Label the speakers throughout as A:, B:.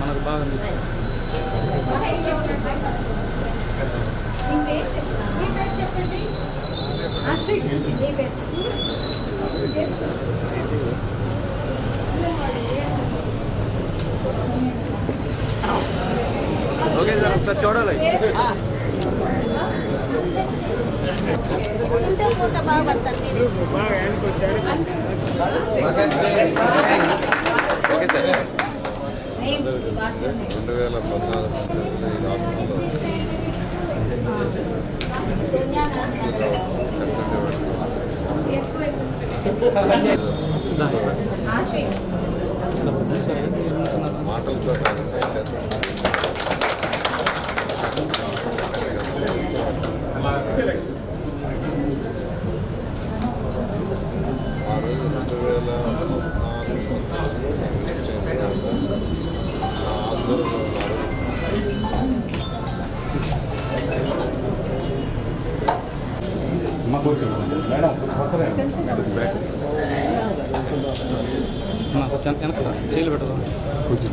A: మనకు బాగా అనిపిస్తుంది.
B: ఓకే సార్ ఒకసారి చూడాలి.
C: ఉంటే పూట బాగా పడుతుంది
B: ఓకే సార్
C: వాట్సాప్
B: రెండు వేల పద్నాలుగు రాష్ట్రంలో? మాటలతో కాదు
A: అన్న, కొంచెం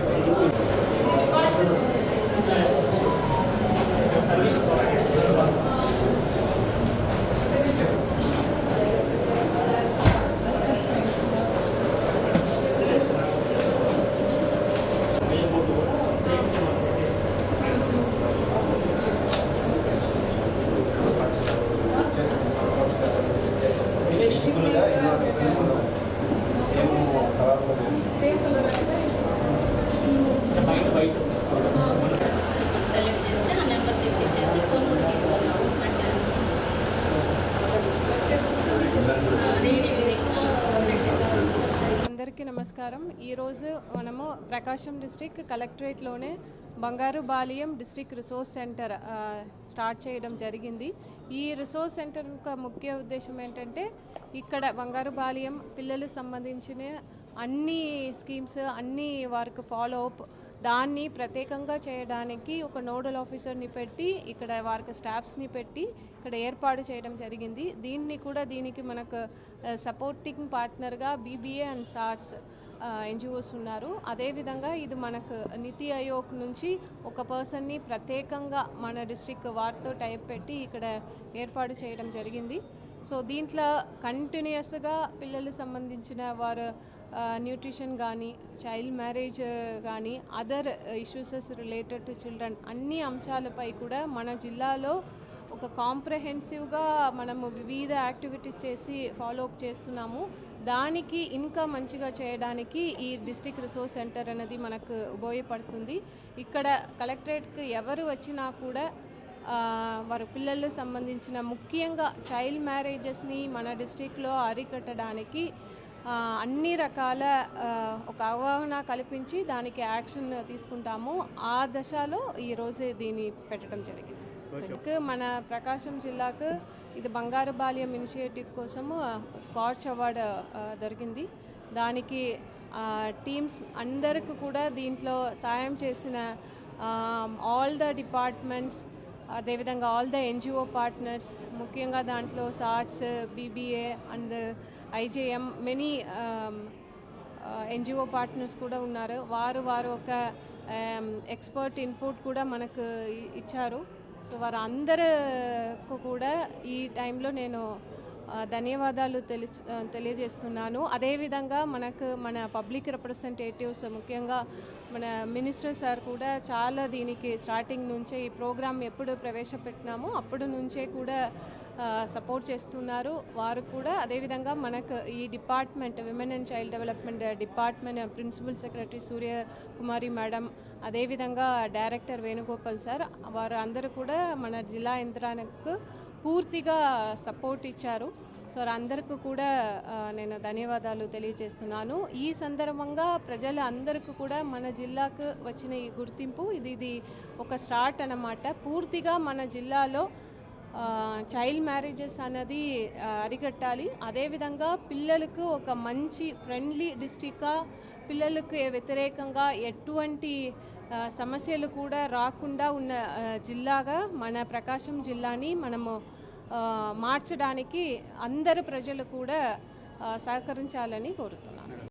C: సెలెక్ట్ చేస్తే ఆ నెంబర్ తెప్పించేసి ఫోన్ కూడా తీసుకున్నాము
D: అందరికీ నమస్కారం. ఈరోజు మనము ప్రకాశం district కలెక్టరేట్లోనే Bangaru Balyam district resource centre start చేయడం జరిగింది. ఈ రిసోర్స్ సెంటర్ యొక్క ముఖ్య ఉద్దేశం ఏంటంటే ఇక్కడ బంగారు బాలియం పిల్లలకు సంబంధించిన అన్ని స్కీమ్స్ అన్ని వారికి ఫాలో అప్ దాన్ని ప్రత్యేకంగా చేయడానికి ఒక నోడల్ ఆఫీసర్ని పెట్టి ఇక్కడ వారికి స్టాఫ్స్ని పెట్టి ఇక్కడ ఏర్పాటు చేయడం జరిగింది. దీన్ని కూడా దీనికి మనకు సపోర్టింగ్ పార్ట్నర్గా బీబీఏ అండ్ సార్ట్స్ ఎన్జిఓస్ ఉన్నారు. అదేవిధంగా ఇది మనకు నీతి ఆయోగ్ నుంచి ఒక పర్సన్ని ప్రత్యేకంగా మన డిస్ట్రిక్ట్ వారితో టైప్ పెట్టి ఇక్కడ ఏర్పాటు చేయడం జరిగింది. సో దీంట్లో కంటిన్యూస్గా పిల్లలకు సంబంధించిన వారు న్యూట్రిషన్ కానీ చైల్డ్ మ్యారేజ్ కానీ other issues related to children అన్ని అంశాలపై కూడా మన జిల్లాలో ఒక కాంప్రహెన్సివ్గా మనము వివిధ యాక్టివిటీస్ చేసి ఫాలో అప్ చేస్తున్నాము. దానికి ఇంకా మంచిగా చేయడానికి ఈ డిస్ట్రిక్ట్ రిసోర్స్ సెంటర్ అనేది మనకు ఉపయోగపడుతుంది. ఇక్కడ కలెక్టరేట్కి ఎవరు వచ్చినా కూడా వారి పిల్లలకు సంబంధించిన ముఖ్యంగా చైల్డ్ మ్యారేజెస్ని మన డిస్ట్రిక్ట్లో అరికట్టడానికి అన్ని రకాల ఒక అవగాహన కల్పించి దానికి యాక్షన్ తీసుకుంటాము. ఆ దశలో ఈరోజు దీన్ని పెట్టడం జరిగింది. మన ప్రకాశం జిల్లాకు ఇది బంగారు బాల్యం ఇనిషియేటివ్ కోసము స్కాచ్ అవార్డు దొరికింది. దానికి టీమ్స్ అందరికి కూడా దీంట్లో సాయం చేసిన ఆల్ ద డిపార్ట్మెంట్స్ అదేవిధంగా ఆల్ ద ఎన్జిఓ పార్ట్నర్స్ ముఖ్యంగా దాంట్లో sorts BBA and IJM many NGO partners కూడా ఉన్నారు. వారు వారు ఒక um, ఎక్స్పర్ట్ ఇన్పుట్ కూడా మనకు ఇచ్చారు. సో వారు కూడా ఈ టైంలో నేను ధన్యవాదాలు తెలి తెలియజేస్తున్నాను. అదేవిధంగా మనకు మన పబ్లిక్ రిప్రజెంటేటివ్స్ ముఖ్యంగా మన మినిస్టర్ సార్ కూడా చాలా దీనికి స్టార్టింగ్ నుంచే ఈ ప్రోగ్రామ్ ఎప్పుడు ప్రవేశపెట్టినామో అప్పుడు నుంచే కూడా సపోర్ట్ చేస్తున్నారు. వారు కూడా అదేవిధంగా మనకు ఈ department women and child development department principal secretary Surya Kumari madam అదేవిధంగా డైరెక్టర్ వేణుగోపాల్ సార్ వారు అందరూ కూడా మన జిల్లా యంత్రానికి పూర్తిగా సపోర్ట్ ఇచ్చారు. సో అందరికీ కూడా నేను ధన్యవాదాలు తెలియజేస్తున్నాను. ఈ సందర్భంగా ప్రజల అందరికీ కూడా మన జిల్లాకు వచ్చిన ఈ గుర్తింపు ఇది ఇది ఒక స్టార్ట్ అన్నమాట. పూర్తిగా మన జిల్లాలో చైల్డ్ మ్యారేజెస్ అన్నది అరికట్టాలి. అదేవిధంగా పిల్లలకు ఒక మంచి ఫ్రెండ్లీ డిస్టిక్గా పిల్లలకు వ్యతిరేకంగా ఎటువంటి సమస్యలు కూడా రాకుండా ఉన్న జిల్లాగా మన ప్రకాశం జిల్లాని మనము మార్చడానికి అందరు ప్రజలు కూడా సహకరించాలని కోరుతున్నాను